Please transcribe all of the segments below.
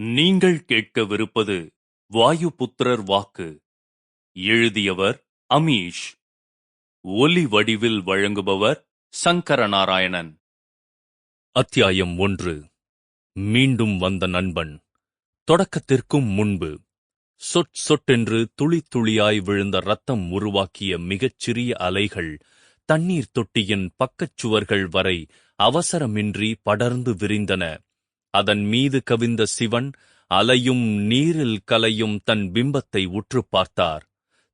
நீங்கள் கேட்கவிருப்பது வாயுபுத்திரர் வாக்கு. எழுதியவர் அமீஷ். ஒலி வடிவில் வழங்குபவர் சங்கரநாராயணன். அத்தியாயம் ஒன்று. மீண்டும் வந்த நண்பன். தொடக்கத்திற்கும் முன்பு. சொட் சொட்டென்று துளி துளியாய் விழுந்த ரத்தம் உருவாக்கிய மிகச் சிறிய அலைகள் தண்ணீர் தொட்டியின் பக்கச் சுவர்கள் வரை அவசரமின்றி படர்ந்து விரிந்தன. அதன் மீது கவிந்த சிவன் அலையும் நீரில் கலையும் தன் பிம்பத்தை உற்று பார்த்தார்.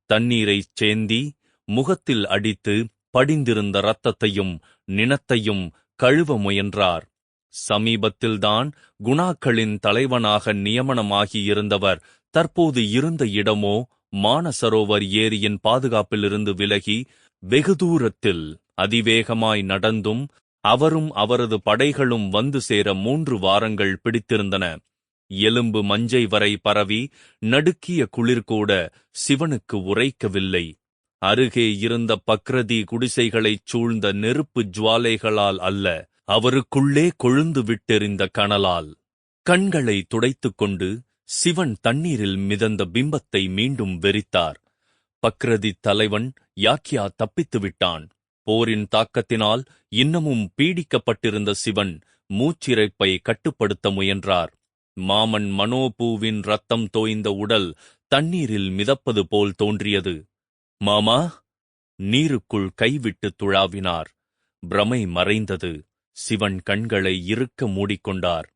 தண்ணீரைச் சேந்தி முகத்தில் அடித்து படிந்திருந்த இரத்தத்தையும் நினத்தையும் கழுவ முயன்றார். சமீபத்தில்தான் குணாக்களின் தலைவனாக நியமனமாகியிருந்தவர் தற்போது இருந்த இடமோ மானசரோவர் ஏரியின் பாதுகாப்பிலிருந்து விலகி வெகு தூரத்தில் அதிவேகமாய் நடந்தும் அவரும் அவரது படைகளும் வந்து சேர மூன்று வாரங்கள் பிடித்திருந்தன. எலும்பு மஞ்சை வரை பரவி நடுக்கிய குளிர்கூட சிவனுக்கு உரைக்கவில்லை. அருகே இருந்த பக்ரதி குடிசைகளைச் சூழ்ந்த நெருப்பு ஜுவாலைகளால் அல்ல அவருக்குள்ளே கொழுந்து விட்டெறிந்த கனலால். கண்களை துடைத்துக் கொண்டு சிவன் தண்ணீரில் மிதந்த பிம்பத்தை மீண்டும் வெறித்தார். பக்ரதி தலைவன் யாக்கியா தப்பித்து விட்டான் போரின் தாக்கத்தினால் இன்னமும் பீடிக்கப்பட்டிருந்த சிவன் மூச்சிறைப்பை கட்டுப்படுத்த முயன்றார். மாமன் மனோபூவின் ரத்தம் தோய்ந்த உடல் தண்ணீரில் மிதப்பது போல் தோன்றியது. மாமா நீருக்குள் கைவிட்டு துழாவினார். பிரமை மறைந்தது. சிவன் கண்களை இறுக்க மூடிக்கொண்டார்.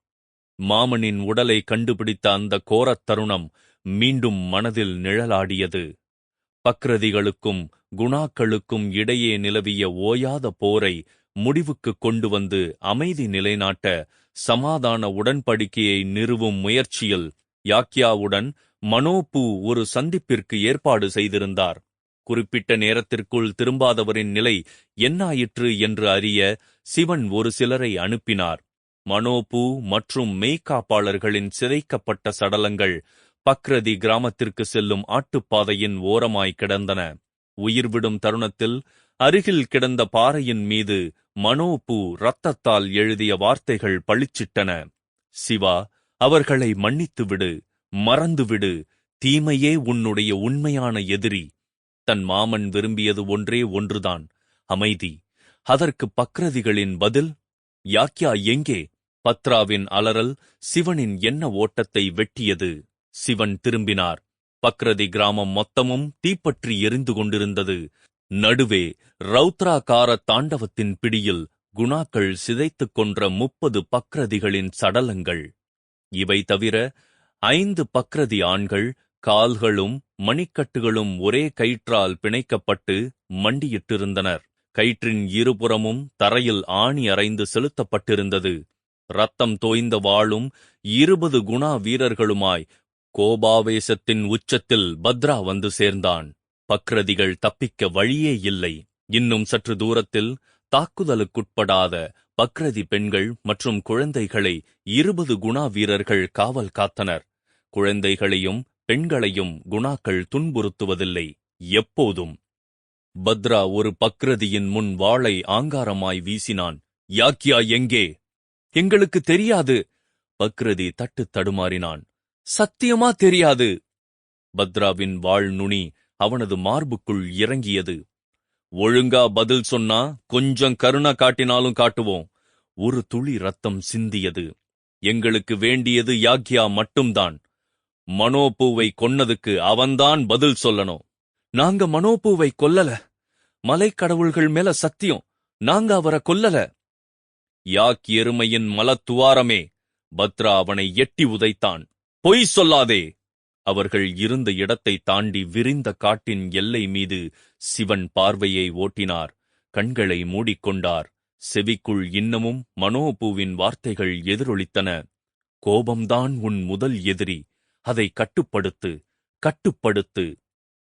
மாமனின் உடலை கண்டுபிடித்த அந்த கோரத் தருணம் மீண்டும் மனதில் நிழலாடியது. பக்ரதிகளுக்கும் குணாக்களுக்கும் இடையே நிலவிய ஓயாத போரை முடிவுக்கு கொண்டு வந்து அமைதி நிலைநாட்ட சமாதான உடன்படிக்கையை நிறுவும் முயற்சியில் யாக்கியாவுடன் மனோபு ஒரு சந்திப்பிற்கு ஏற்பாடு செய்திருந்தார். குறிப்பிட்ட நேரத்திற்குள் திரும்பாதவரின் நிலை என்னாயிற்று என்று அறிய சிவன் ஒரு சிலரை அனுப்பினார். மனோபு மற்றும் மெய்காப்பாளர்களின் சிதைக்கப்பட்ட சடலங்கள் பக்ரதி கிராமத்திற்கு செல்லும் ஆட்டுப்பாதையின் ஓரமாய் கிடந்தன. உயிர்விடும் தருணத்தில் அருகில் கிடந்த பாறையின் மீது மனோபு ரத்தத்தால் எழுதிய வார்த்தைகள் பளிச்சிட்டன. சிவா அவர்களை மன்னித்துவிடு மறந்துவிடு தீமையே உன்னுடைய உண்மையான எதிரி. தன் மாமன் விரும்பியது ஒன்றே ஒன்றுதான். அமைதி. அதற்கு பக்ரதிகளின் பதில் யாக்கியா எங்கே பத்ராவின் அலறல் சிவனின் என்ன ஓட்டத்தை வெட்டியது. சிவன் திரும்பினார். பக்ரதி கிராமம் மொத்தமும் தீப்பற்றி எரிந்து கொண்டிருந்தது. நடுவே ரௌத்ராகார தாண்டவத்தின் பிடியில் குணாக்கள் சிதைத்துக் கொன்ற முப்பது பக்ரதிகளின் சடலங்கள். இவை தவிர ஐந்து பக்ரதி ஆண்கள் கால்களும் மணிக்கட்டுகளும் ஒரே கயிற்றால் பிணைக்கப்பட்டு மண்டியிட்டிருந்தனர். கயிற்றின் இருபுறமும் தரையில் ஆணி அறைந்து செலுத்தப்பட்டிருந்தது. ரத்தம் தோய்ந்த வாளும் இருபது குணா வீரர்களுமாய் கோபாவேசத்தின் உச்சத்தில் பத்ரா வந்து சேர்ந்தான். பக்ரதிகள் தப்பிக்க வழியே இல்லை. இன்னும் சற்று தூரத்தில் தாக்குதலுக்குட்படாத பக்ரதி பெண்கள் மற்றும் குழந்தைகளை இருபது குணா வீரர்கள் காவல் காத்தனர். குழந்தைகளையும் பெண்களையும் குணாக்கள் துன்புறுத்துவதில்லை. எப்போதும். பத்ரா ஒரு பக்ரதியின் முன் வாளை ஆங்காரமாய் வீசினான். யாக்கியா எங்கே? எங்களுக்கு தெரியாது. பக்ரதி தட்டு தடுமாறினான். சத்தியமா தெரியாது. பத்ராவின் வாழ் நுனி அவனது மார்புக்குள் இறங்கியது. ஒழுங்கா பதில் சொன்னா கொஞ்சம் கருணை காட்டினாலும் காட்டுவோம். ஒரு துளி ரத்தம் சிந்தியது. எங்களுக்கு வேண்டியது யாக்யா மட்டும்தான். மனோபூவை கொன்னதுக்கு அவன்தான் பதில் சொல்லணும். நாங்க மனோபூவை கொல்லல. மலைக்கடவுள்கள் மேல சத்தியம். நாங்க அவரை கொல்லல. யாக் எருமையின் மலத்துவாரமே பத்ரா அவனை எட்டி உதைத்தான். பொய் சொல்லாதே. அவர்கள் இருந்த இடத்தை தாண்டி விரிந்த காட்டின் எல்லை மீது சிவன் பார்வையை ஓட்டினார். கண்களை மூடிக்கொண்டார். செவிக்குள் இன்னமும் மனோபூவின் வார்த்தைகள் எதிரொலித்தன. கோபம்தான் உன் முதல் எதிரி. அதை கட்டுப்படுத்து கட்டுப்படுத்து.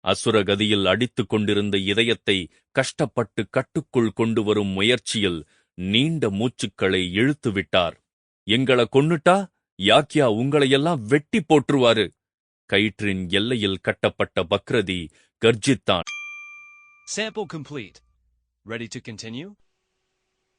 அசுரகதியில் அடித்துக் கொண்டிருந்த இதயத்தை கஷ்டப்பட்டு கட்டுக்குள் கொண்டு வரும் முயற்சியில் நீண்ட மூச்சுக்களை இழுத்துவிட்டார். எங்கள கொன்னுட்டா? யாக்கியா உங்களையெல்லாம் வெட்டி போற்றுவாரு கயிற்றின் எல்லையில் கட்டப்பட்ட பக்ரதி கர்ஜித்தான் Sample complete. Ready to continue?